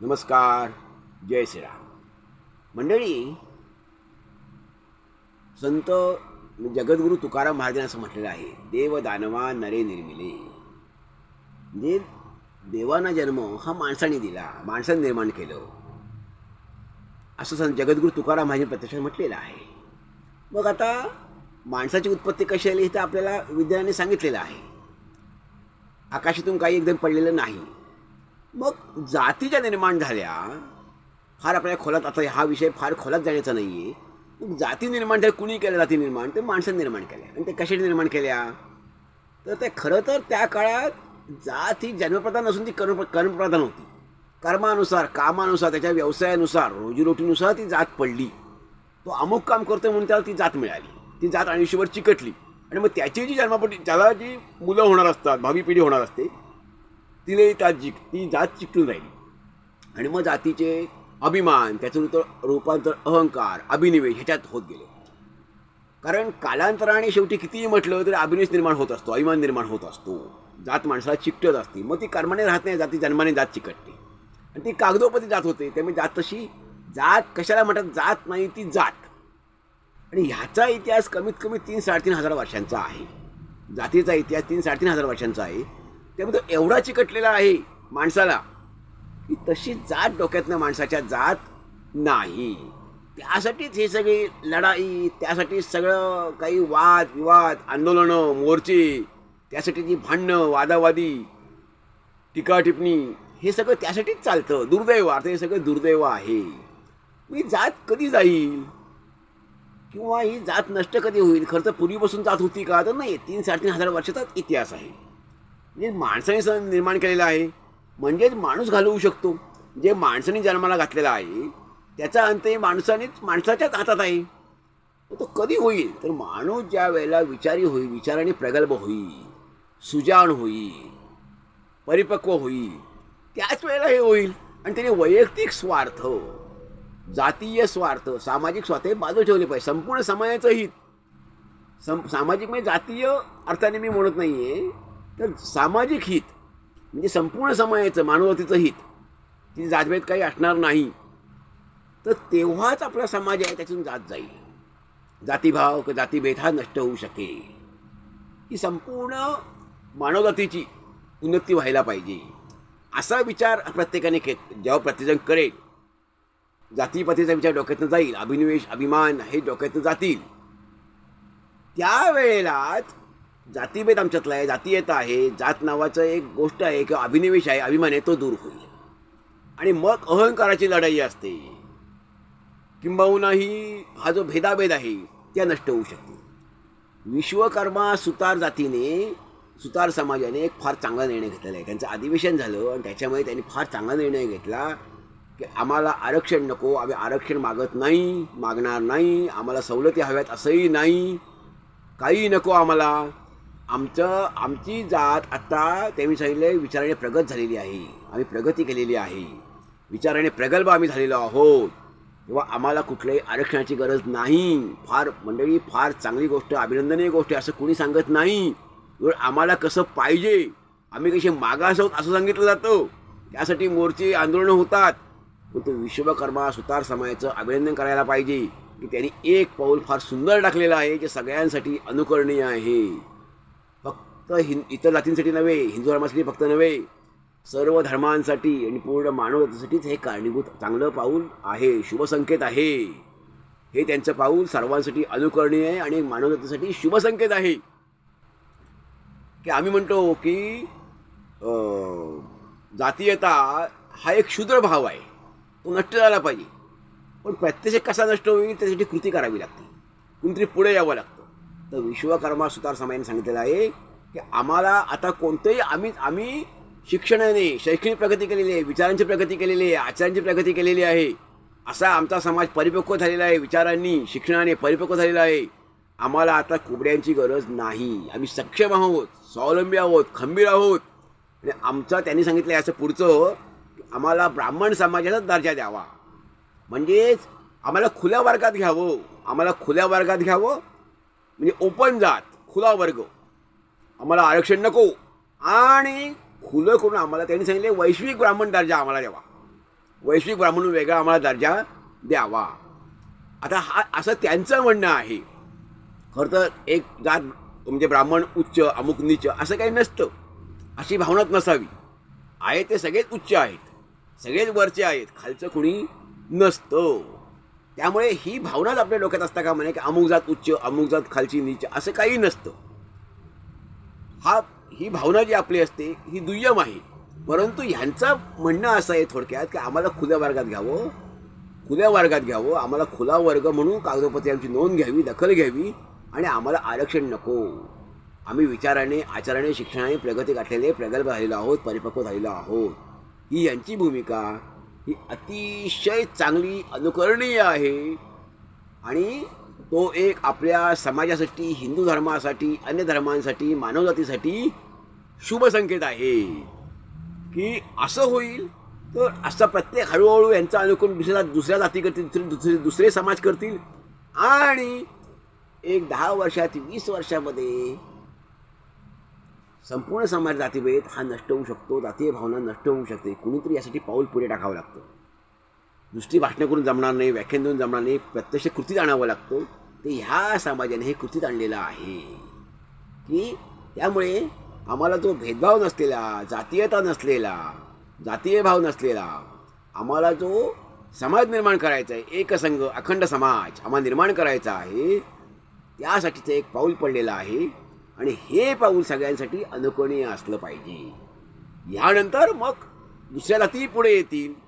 नमस्कार जय श्रीराम. मंडळी संत जगद्गुरू तुकाराम महाराजांनी असं म्हटलेलं आहे देव दानवा नरे निर्मिले. म्हणजे देवाना जन्म हा माणसाने दिला माणसाने निर्माण केलं. असं संत जगद्गुरू तुकाराम महाराजांनी प्रत्यक्षात म्हटलेलं आहे. मग आता माणसाची उत्पत्ती कशी आली हे तर आपल्याला विज्ञानाने सांगितलेलं आहे. आकाशातून काही एकदम पडलेलं नाही. मग जाती ज्या निर्माण झाल्या फार आपल्या खोलात आता हा विषय फार खोलात जाण्याचा नाही आहे मग जाती निर्माण झाल्या कुणी केल्या जाती निर्माण? ते माणसाने निर्माण केल्या. आणि ते कशाने निर्माण केल्या? तर ते खरं तर त्या काळात जात ही जन्मप्रधान नसून ती कर्म कर्मप्रधान होती. कर्मानुसार कामानुसार त्याच्या व्यवसायानुसार रोजीरोटीनुसार ती जात पडली. तो अमुक काम करतो म्हणून त्याला ती जात मिळाली. ती जात आयुष्यभर चिकटली. आणि मग त्याची जी जन्मापटी त्याला जी मुलं होणार असतात भावी पिढी होणार असते तिलाही त्या जिक ती जात चिकटून राहिली आणि मग जातीचे अभिमान त्याचं रूपांतर अहंकार अभिनिवेश ह्याच्यात होत गेले. कारण कालांतराने शेवटी कितीही म्हटलं तरी अभिनिवेश निर्माण होत असतो अभिमान निर्माण होत असतो. जात माणसाला चिकटत असते. मग ती कर्माने राहत नाही जाती जन्माने जात चिकटते. आणि ती कागदोपती जात होते त्यामुळे जात तशी जात कशाला म्हणतात जात नाही ती जात. आणि ह्याचा इतिहास कमीत कमी तीन साडेतीन हजार वर्षांचा आहे. जातीचा इतिहास तीन साडेतीन हजार वर्षांचा आहे. त्यामुळे तो एवढा चिकटलेला आहे माणसाला की तशी जात डोक्यातनं माणसाच्या जात नाही. त्यासाठीच हे सगळी लढाई त्यासाठी सगळं काही वाद विवाद आंदोलनं मोर्चे त्यासाठी जी भांडणं वादावादी टीका टिप्पणी हे सगळं त्यासाठीच चालतं. दुर्दैव अर्थ हे सगळं दुर्दैव आहे. मी जात कधी जाईल? किंवा ही जात नष्ट कधी होईल? खरं तर पूर्वीपासून जात होती का? तर नाही तीन साडेतीन हजार वर्षाचाच इतिहास आहे. म्हणजे माणसाने सण निर्माण केलेला आहे. म्हणजेच माणूस घालवू शकतो. जे माणसाने जन्माला घातलेला आहे त्याचा अंत हे माणसानेच माणसाच्याच हातात आहे. तर तो कधी होईल? तर माणूस ज्या वेळेला विचारी होईल विचाराने प्रगल्भ होईल सुजाण होईल परिपक्व होईल त्याच वेळेला हे होईल. आणि त्याने वैयक्तिक स्वार्थ जातीय स्वार्थ सामाजिक स्वार्थ हे बाजू ठेवले पाहिजे. संपूर्ण समाजाचं हित. सम सामाजिक म्हणजे जातीय अर्थाने मी म्हणत नाही आहे तर सामाजिक हित म्हणजे संपूर्ण समाजाचं मानवतेचं हित तिथे जातभेद काही असणार नाही. तर तेव्हाच आपला समाज आहे त्यातून जात जाईल. जातीभाव किंवा जातीभेद हा नष्ट होऊ शकेल. ही संपूर्ण मानवजातीची उन्नती व्हायला पाहिजे. असा विचार प्रत्येकाने के जेव्हा प्रत्येकजण करेल जातीपातीचा विचार डोक्यातनं जाईल अभिनिवेश अभिमान हे डोक्यातनं जातील. त्यावेळेलाच जातीभेद आमच्यातला आहे जातीयता आहे जात नावाचं एक गोष्ट आहे किंवा अभिनिवेश आहे अभिमान आहे तो दूर होईल. आणि मग अहंकाराची लढाई असते. किंबहुना ही हा जो भेदाभेद आहे त्या नष्ट होऊ शकते. विश्वकर्मा सुतार जातीने सुतार समाजाने एक फार चांगला निर्णय घेतलेला आहे. त्यांचं अधिवेशन झालं आणि त्याच्यामुळे त्यांनी फार चांगला निर्णय घेतला की आम्हाला आरक्षण नको आम्ही आरक्षण मागत नाही मागणार नाही आम्हाला सवलती हव्यात असंही नाही काही नको आम्हाला. आमचं आमची जात आत्ता त्यांनी सांगितले विचाराने प्रगत झालेली आहे. आम्ही प्रगती केलेली आहे. विचाराने प्रगल्भ आम्ही झालेलो आहोत. किंवा आम्हाला कुठल्याही आरक्षणाची गरज नाही. फार मंडळी फार चांगली गोष्ट अभिनंदनीय गोष्ट आहे असं कुणी सांगत नाही. आम्हाला कसं पाहिजे? आम्ही कसे मागास आहोत असं सांगितलं जातं. त्यासाठी मोर्चे आंदोलनं होतात. पण तो विश्वकर्मा सुतार समाजाचं अभिनंदन करायला पाहिजे. की त्यांनी एक पाऊल फार सुंदर टाकलेलं आहे जे सगळ्यांसाठी अनुकरणीय आहे. तर हिं इतर जातींसाठी नव्हे हिंदू धर्मासाठी फक्त नव्हे सर्व धर्मांसाठी आणि पूर्ण मानवतेसाठीच हे कारणीभूत चांगलं पाऊल आहे शुभसंकेत आहे. हे त्यांचं पाऊल सर्वांसाठी अनुकरणीय आहे आणि मानवतेसाठी शुभसंकेत आहे. की आम्ही म्हणतो की जातीयता हा एक क्षुद्र भाव आहे. तो नष्ट झाला पाहिजे. पण प्रत्यक्ष कसा नष्ट होईल त्यासाठी कृती करावी लागते. कुणीतरी पुढे यावं लागतं. तर विश्वकर्मा सुतार समाजाने सांगितलेलं आहे की आम्हाला आता कोणतंही आम्ही आम्ही शिक्षणाने शैक्षणिक प्रगती केलेली आहे विचारांची प्रगती केलेली आहे आचारांची प्रगती केलेली आहे. असा आमचा समाज परिपक्व झालेला आहे विचारांनी शिक्षणाने परिपक्व झालेला आहे. आम्हाला आता कुबड्यांची गरज नाही. आम्ही सक्षम आहोत स्वावलंबी आहोत खंबीर आहोत. आणि आमचा त्यांनी सांगितलं आहे असं पुढचं की आम्हाला ब्राह्मण समाजाचाच दर्जा द्यावा. म्हणजेच आम्हाला खुल्या वर्गात घ्यावं. आम्हाला खुल्या वर्गात घ्यावं. म्हणजे ओपन जात खुला वर्ग. आम्हाला आरक्षण नको. आणि खुलं करून आम्हाला त्यांनी सांगितले वैश्विक ब्राह्मण दर्जा आम्हाला द्यावा. वैश्विक ब्राह्मण वेगळा आम्हाला दर्जा द्यावा. आता हा असं त्यांचं म्हणणं आहे. खरं तर एक जात म्हणजे ब्राह्मण उच्च अमुक नीच असं काही नसतं. अशी भावनाच नसावी. आहे ते सगळेच उच्च आहेत. सगळेच वरचे आहेत. खालचं कुणी नसतं. त्यामुळे ही भावनाच आपल्या डोक्यात असता का म्हणे की अमुक जात उच्च अमुक जात खालची नीच असं काही नसतं. हा ही भावना जी आपली असते ही दुय्यम आहे. परंतु ह्यांचं म्हणणं असं आहे थोडक्यात की आम्हाला खुल्या वर्गात घ्यावं. खुल्या वर्गात घ्यावं. आम्हाला खुला वर्ग म्हणून कागदोपत्री आमची नोंद घ्यावी दखल घ्यावी आणि आम्हाला आरक्षण नको. आम्ही विचाराने आचाराने शिक्षणाने प्रगती गाठलेले प्रगल्भ झालेलो आहोत परिपक्व झालेलो आहोत. ही यांची भूमिका ही अतिशय चांगली अनुकरणीय आहे. आणि तो एक आपल्या समाजासाठी हिंदू धर्मासाठी अन्य धर्मांसाठी मानवजातीसाठी शुभ संकेत आहे. की असं होईल तर असं प्रत्येक हळूहळू यांचा अनुकरण दुसऱ्या दुसऱ्या जाती करतील दुसरे दुसरे दुसरे समाज करतील. आणि एक दहा वर्षात वीस वर्षामध्ये संपूर्ण समाज जातीभेद हा नष्ट होऊ शकतो जातीय भावना नष्ट होऊ शकते. कुणीतरी यासाठी पाऊल पुढे टाकावं लागतं. नुसती भाषणं करून जमणार नाही व्याख्यान देऊन जमणार नाही प्रत्यक्ष कृतीत आणावं लागतो. ते ह्या समाजाने हे कृतीत आणलेलं आहे. की त्यामुळे आम्हाला जो भेदभाव नसलेला जातीयता नसलेला जातीय भाव नसलेला आम्हाला जो समाज निर्माण करायचा आहे एकसंघ अखंड समाज आम्हाला निर्माण करायचा आहे त्यासाठीचं एक पाऊल पडलेलं आहे. आणि हे पाऊल सगळ्यांसाठी अनुकरणीय असलं पाहिजे. ह्यानंतर मग दुसऱ्या जाती पुढे येतील.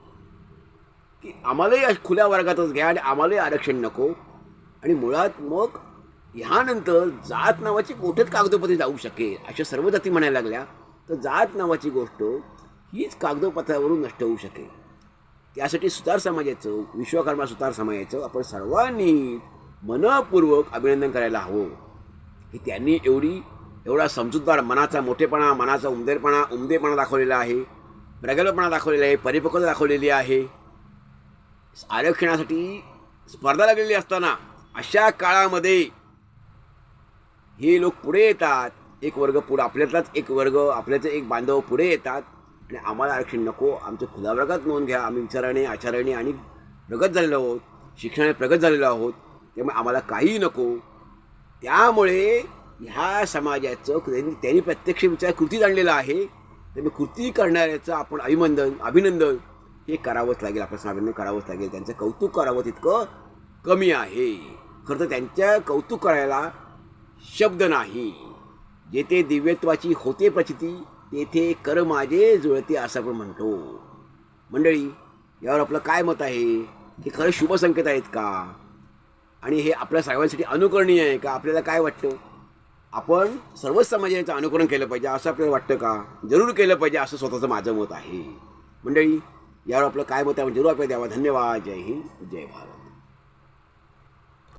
की आम्हालाही खुल्या वर्गातच घ्या आणि आम्हालाही आरक्षण नको. आणि मुळात मग ह्यानंतर जात नावाची गोष्टच कागदोपत्री जाऊ शकेल अशा सर्व जाती म्हणायला लागल्या. तर जात नावाची गोष्ट हीच कागदोपत्रावरून नष्ट होऊ शकेल. त्यासाठी सुतार समाजाचं विश्वकर्मा सुतार समाजाचं आपण सर्वांनी मनपूर्वक अभिनंदन करायला हवं. की त्यांनी एवढी एवढा समजूतदार मनाचा मोठेपणा मनाचा उमदेरपणा उमदेपणा दाखवलेला आहे. प्रगल्भपणा दाखवलेला आहे परिपक्वता दाखवलेली आहे. आरक्षणासाठी स्पर्धा लागलेली असताना अशा काळामध्ये हे लोक पुढे येतात. एक वर्ग पुढं आपल्यातलाच एक वर्ग आपल्याचे एक बांधव पुढे येतात. आणि आम्हाला आरक्षण नको आमच्या खुल्या वर्गात नोंद घ्या. आम्ही विचाराने आचाराने आणि प्रगत झालेलो आहोत. शिक्षणाने प्रगत झालेलो आहोत. त्यामुळे आम्हाला काहीही नको. त्यामुळे ह्या समाजाचं त्यांनी त्यांनी प्रत्यक्ष विचार कृतीत आणलेला आहे. त्यामुळे कृती करणाऱ्याचं आपण अभिनंदन अभिनंदन हे करावंच लागेल आपल्या समाजाने करावंच लागेल. त्यांचं कौतुक करावं तितकं कमी आहे. खरं तर त्यांच्या कौतुक करायला शब्द नाही. जेथे दिव्यत्वाची होते प्रचिती तेथे कर माझे जुळते असं आपण म्हणतो. मंडळी यावर आपलं काय मत आहे? हे खरं शुभ संकेत आहेत का? आणि हे आपल्या सर्वांसाठी अनुकरणीय आहे का? आपल्याला काय वाटतं? आपण सर्वच समाजाचं अनुकरण केलं पाहिजे असं आपल्याला वाटतं का? जरूर केलं पाहिजे असं स्वतःचं माझं मत आहे. मंडळी यावर आपलं काय मत आहे? जरूर आपल्याला द्यावा धन्यवाद. जय हिंद. जय भारत.